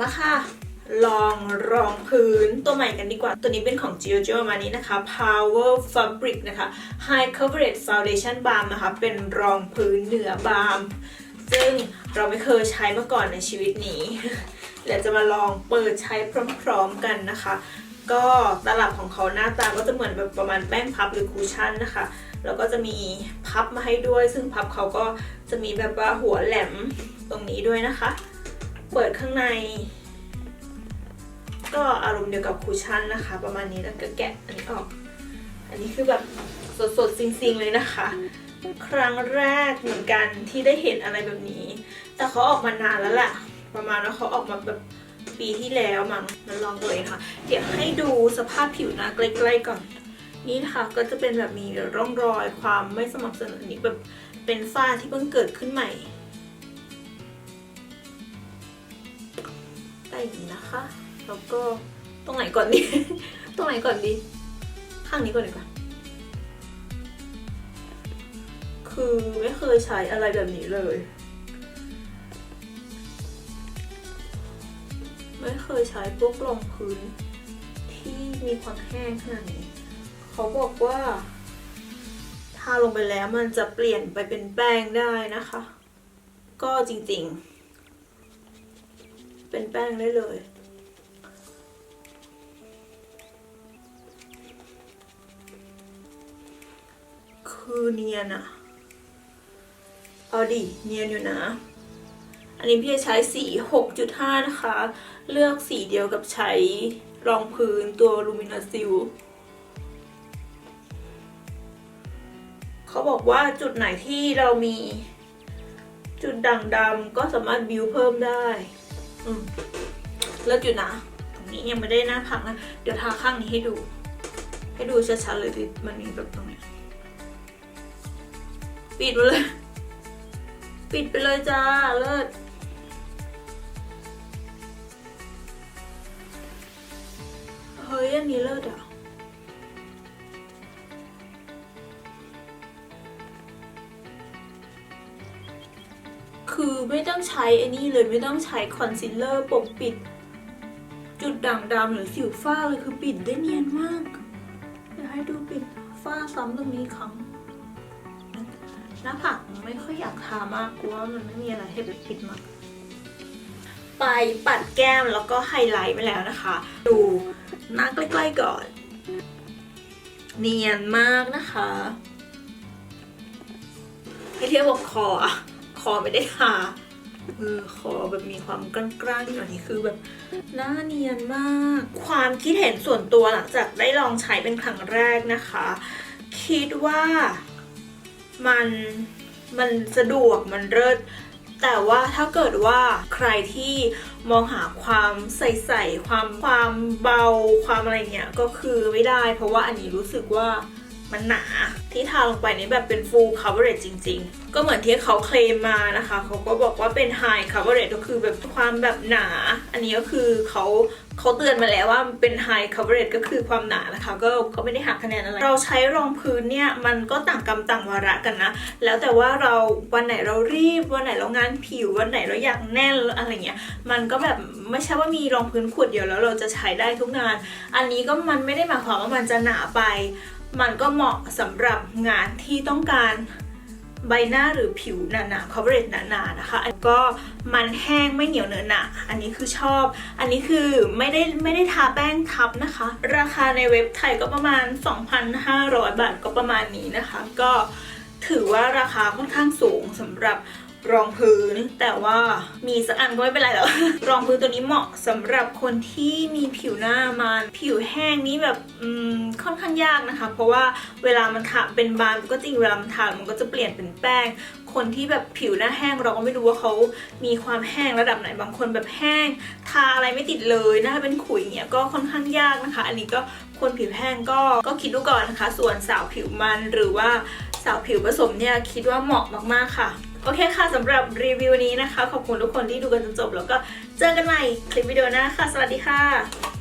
มาค่ะ ลองรองพื้นตัวใหม่กันดีกว่า ตัวนี้เป็นของ Giorgio Armani นะคะ Power Fabric นะคะ High Coverage Foundation Balm นะคะ เป็นรองพื้นเหนือบาล์มซึ่งเราไม่เคยใช้มาก่อนในชีวิตนี้เดี๋ยวจะมาลองเปิดใช้พร้อมๆกันนะคะ ก็ตลับของเขาหน้าตาก็จะเหมือนแบบประมาณแป้งพับหรือคูชั่นนะคะ แล้วก็จะมีพับมาให้ด้วย ซึ่งพับเขาก็จะมีแบบว่าหัวแหลมตรงนี้ด้วยนะคะ เปิดข้างใน ก็อารมณ์เดียวกับคูชั่นนะคะ ประมาณนี้แล้วก็แกะอันนี้ออก อันนี้คือแบบสดๆซิงๆเลยนะคะ ครั้งแรกเหมือนกันที่ได้เห็นอะไรแบบนี้ แต่เขาออกมานานแล้วแหละประมาณว่าเขาออกมาแบบปีที่แล้วมั้งมาลองเลยค่ะ เดี๋ยวให้ดูสภาพผิวหน้าใกล้ๆก่อน นี่นะคะก็จะเป็นแบบมีร่องรอยความไม่สม่ำเสมอนี้แบบเป็นฝ้าที่เพิ่งเกิดขึ้นใหม่ อย่างนี้นะคะ แล้วก็ตรงไหนก่อนดี ตรงไหนก่อนดี ข้างนี้ก่อนดีกว่า คือไม่เคยใช้อะไรแบบนี้เลย ไม่เคยใช้พวกรองพื้นที่มีความแห้งขนาดนี้ เขาบอกว่าทาลงไปแล้วมันจะเปลี่ยนไปเป็นแป้งได้นะคะ ก็จริงๆ เป็นแป้งได้เลย คือเนียนอะเอาดิเนียนอยู่นะ อันนี้พี่จะใช้สี 6.5 นะคะ เลือกสีเดียวกับใช้รองพื้นตัวลูมินาซิลเขาบอกว่าจุดไหนที่เรามีจุดด่างดำก็สามารถบิวเพิ่มได้ อืมเลิศอยู่นะ ตรงนี้ยังไม่ได้หน้าพักนะ เดี๋ยวทาข้างนี้ให้ดู ให้ดูชัดๆเลยดิมันมีแบบตรงเนี้ยปิดไปเลย ปิดไปเลยจ้า เลิศเฮ้ยอันนี้เลิศอะ คือไม่ต้องใช้อันนี้เลยไม่ต้องใช้คอนซีลเลอร์ปกปิด จุดด่างดำหรือสิวฝ้าเลยคือปิดได้เนียนมากเดี๋ยวให้ดูปิดฝ้าซ้ำตรงนี้ครั้งหน้าผากไม่ค่อยอยากทามากกลัวมันไม่มีอะไรให้แบบปิดมากไปปัดแก้มแล้วก็ไฮไลท์ไปแล้วนะคะ ดูหน้าใกล้ๆก่อน เนียนมากนะคะ ให้เทียบกับคออะ คอไม่ได้ทาเออคอแบบมีความกล้านๆนิดหน่อยนี่คือแบบหน้าเนียนมาก ความคิดเห็นส่วนตัวหลังจากได้ลองใช้เป็นครั้งแรกนะคะ คิดว่ามันมันสะดวกมันเลิศแต่ว่าถ้าเกิดว่าใครที่มองหาความใสๆความความเบาความอะไรเงี้ยก็คือไม่ได้ เพราะว่าอันนี้รู้สึกว่า มันหนา ที่ทาลงไปนี่แบบเป็น full coverage จริง ๆ ก็เหมือนที่เขาเคลมมานะคะ เขาก็บอกว่าเป็น high coverage ก็คือแบบความแบบหนา อันนี้ก็คือเขาเขาเตือนมาแล้วว่าเป็น high coverage ก็คือความหนานะคะ ก็ก็ไม่ได้หักคะแนนอะไร เราใช้รองพื้นเนี่ย มันก็ต่างกรรมต่างวาระกันนะ แล้วแต่ว่าเราวันไหนเรารีบ วันไหนเรางานผิว วันไหนเราอยากแน่นอะไรเงี้ย มันก็แบบไม่ใช่ว่ามีรองพื้นขวดเดียวแล้วเราจะใช้ได้ทุกงาน อันนี้ก็มันไม่ได้หมายความว่ามันจะหนาไป มันก็เหมาะสำหรับงานที่ต้องการใบหน้าหรือผิวหนาๆ coverage หนาๆ นะคะ อันก็มันแห้งไม่เหนียวเนอะหนะอันนี้คือชอบ อันนี้คือไม่ได้ไม่ได้ทาแป้งทับนะคะ ราคาในเว็บไทยก็ประมาณ 2,500 บาทก็ประมาณนี้นะคะ ก็ถือว่าราคาค่อนข้างสูงสำหรับ รองพื้น แต่ว่ามีสักอันก็ไม่เป็นไรแล้วรองพื้นตัวนี้เหมาะสำหรับคนที่มีผิวหน้ามันผิวแห้งนี่แบบอืมค่อนข้างยากนะคะ เพราะว่าเวลามันทาเป็นบางก็จริงเวลามันทามันก็จะเปลี่ยนเป็นแป้ง คนที่แบบผิวหน้าแห้งเราก็ไม่รู้ว่าเขามีความแห้งระดับไหนบางคนแบบแห้ง ทาอะไรไม่ติดเลยหน้าเป็นขุยอย่างเงี้ยก็ค่อนข้างยากนะคะ อันนี้ก็คนผิวแห้งก็ก็คิดดูก่อนนะคะ ส่วนสาวผิวมันหรือว่าสาวผิวผสมเนี่ยคิดว่าเหมาะมากๆค่ะ โอเคค่ะสำหรับรีวิวนี้นะคะ ขอบคุณทุกคนที่ดูกันจนจบ แล้วก็เจอกันใหม่คลิปวิดีโอหน้าค่ะ สวัสดีค่ะ